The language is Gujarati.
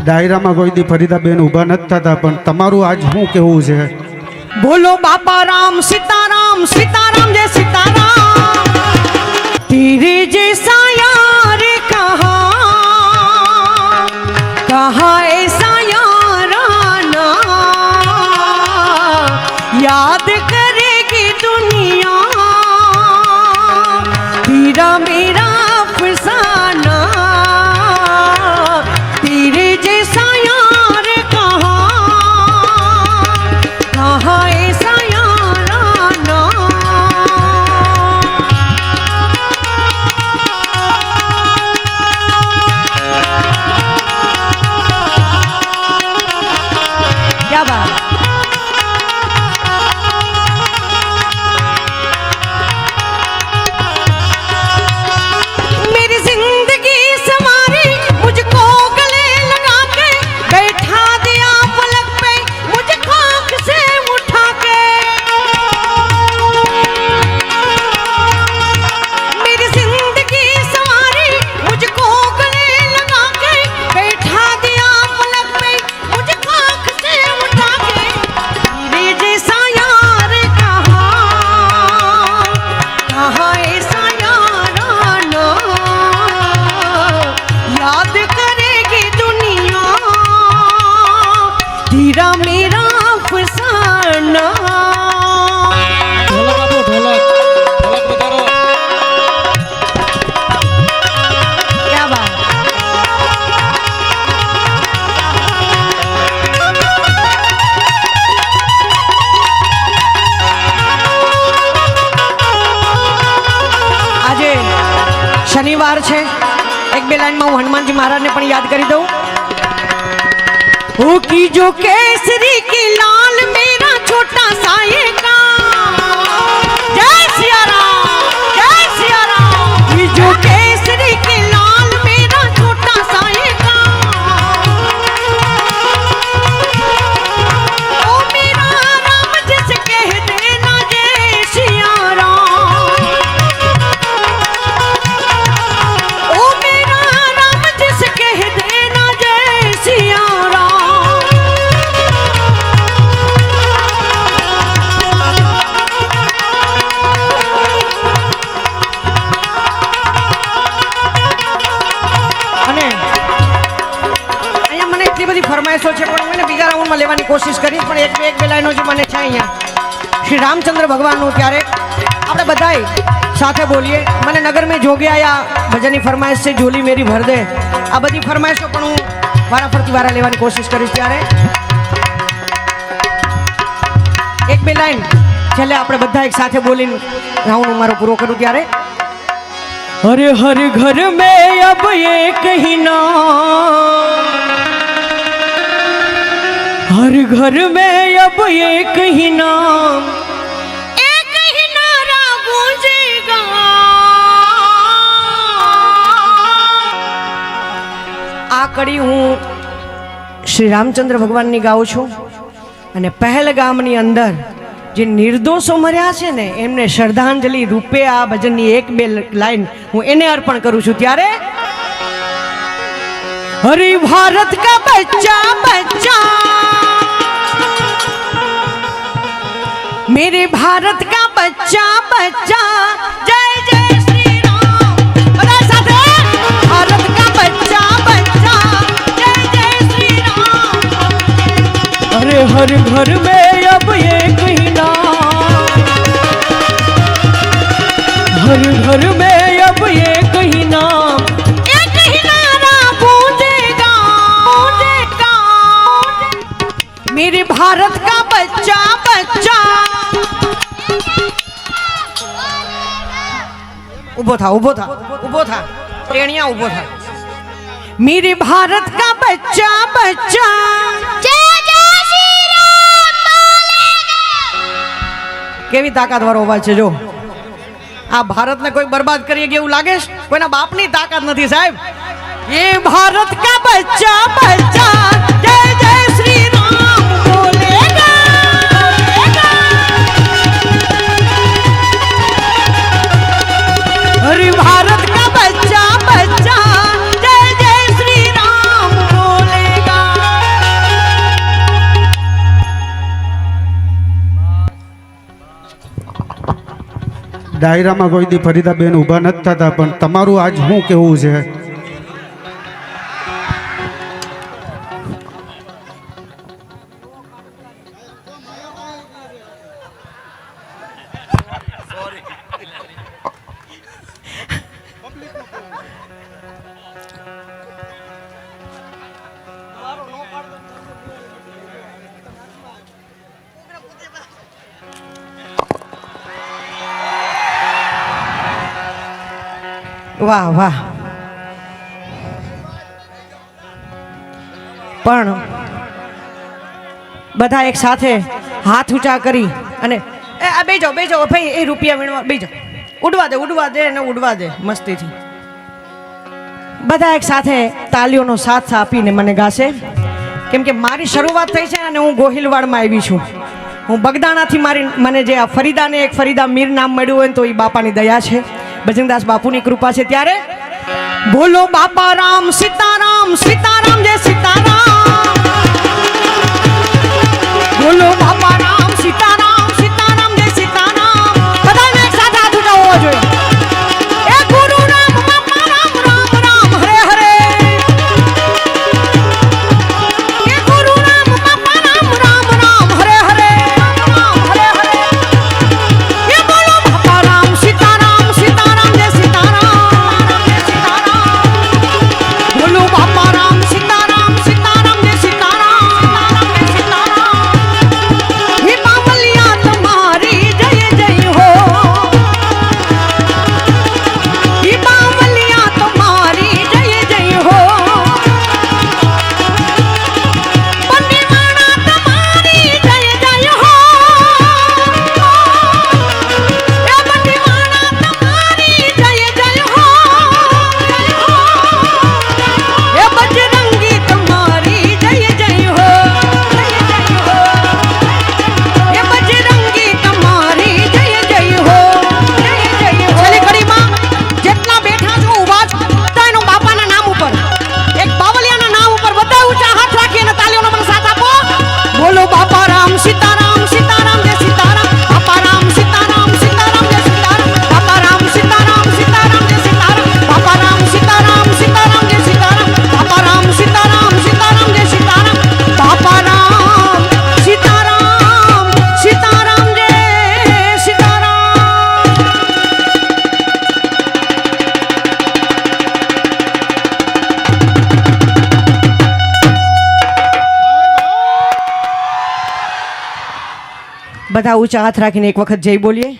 ડાયરામાં કોઈ દી ફરીદાબેન ઊભા નથી થતા પણ તમારું આજ શું કેવું છે બોલો બાપા રામ સીતારામ સીતારામ જય સીતારામ ધીરે જે સાયા રે કહા કહા એ સાયા રાના યાદ કરેગી દુનિયા ધીરા ધીરા મેરા ફસાના ઢોલક આપો આજે શનિવાર છે. એક બે લાઈનમાં હું હનુમાનજી મહારાજને પણ યાદ કરી દઉં. ओ की जो केसरी की लाल એટલી બધી ફરમાઈશો છે પણ હું એને બીજા રાઉન્ડમાં લેવાની કોશિશ કરીશ પણ એક બે એક બે લાઈનો જે મને છે અહીંયા શ્રી રામચંદ્ર ભગવાનનું ત્યારે આપણે બધાય સાથે બોલીએ મને નગર મેં જોગ્યા ભજનની ફરમાઈશ છે ઝોલી મેરી ભર દે આ બધી ફરમાઈશો પણ હું વારા ફરતી વારા લેવાની કોશિશ કરીશ ત્યારે એક બે લાઈન છેલ્લે આપણે બધા એક સાથે બોલીને રાઉન્ડ મારો પૂરો કરું ત્યારે हर हर घर में अब एक ही नाम हर घर में अब एक ही नाम एक ही नारा गूंजेगा આ કડી હું શ્રી રામચંદ્ર ભગવાનની ગાઉં છું અને પહેલગામની અંદર જે નિર્દોષો મર્યા છે ને એમને શ્રદ્ધાંજલિ રૂપે આ ભજનની એક બે લાઈન હું એને અર્પણ કરું છું ત્યારે હરી ભારત કા બચ્ચા બચ્ચા मेरे भारत का बच्चा बच्चा। जय जय श्री राम साथ भारत का बच्चा बच्चा। जय जय श्री राम अरे हर घर में अब एक ही नाम। हर घर में अब एक ही नाम। एक ही मेरे भारत का बच्चा बच्चा। ઉભો થા ઉભો થા ઉભો થા ટેણિયા ઉભો થા मेरे भारत का बच्चा बच्चा કેવી તાકાત વાળો અવાજ છે જો આ ભારતને કોઈ બરબાદ કરીએ કે એવું લાગે છે કોઈના બાપની તાકાત નથી સાહેબ એ ભારત કા બચ્ચા બચ્ચા ડાયરામાં કોઈ દી ફરીદાબેન ઊભા નથી થતા પણ તમારું આજ શું કેવું છે? વાહ વાહ. પણ બધા એક સાથે હાથ ઊંચા કરી અને એ, આ બેજો બેજો, ભાઈ, એ રૂપિયા વીણવા, બેજો. ઉડવા દે ઉડવા દે અને ઉડવા દે મસ્તીથી. બધા એક સાથે તાલીઓનો સાથ આપીને મને ગાશે. કેમ કે મારી શરૂઆત થઈ છે અને હું ગોહિલવાડમાં આવી છું. હું બગદાણાથી મારી મને જે આ ફરીદાને એક ફરીદા મીર નામ મળ્યું હોય તો એ બાપાની દયા છે. બજરંગદાસ બાપુની કૃપા છે. ત્યારે બોલો બાપા રામ, સીતારામ સીતારામ, જય સીતારામ. બોલો બાપા બધા ઊંચા હાથ રાખીને એક વખત જય બોલીએ.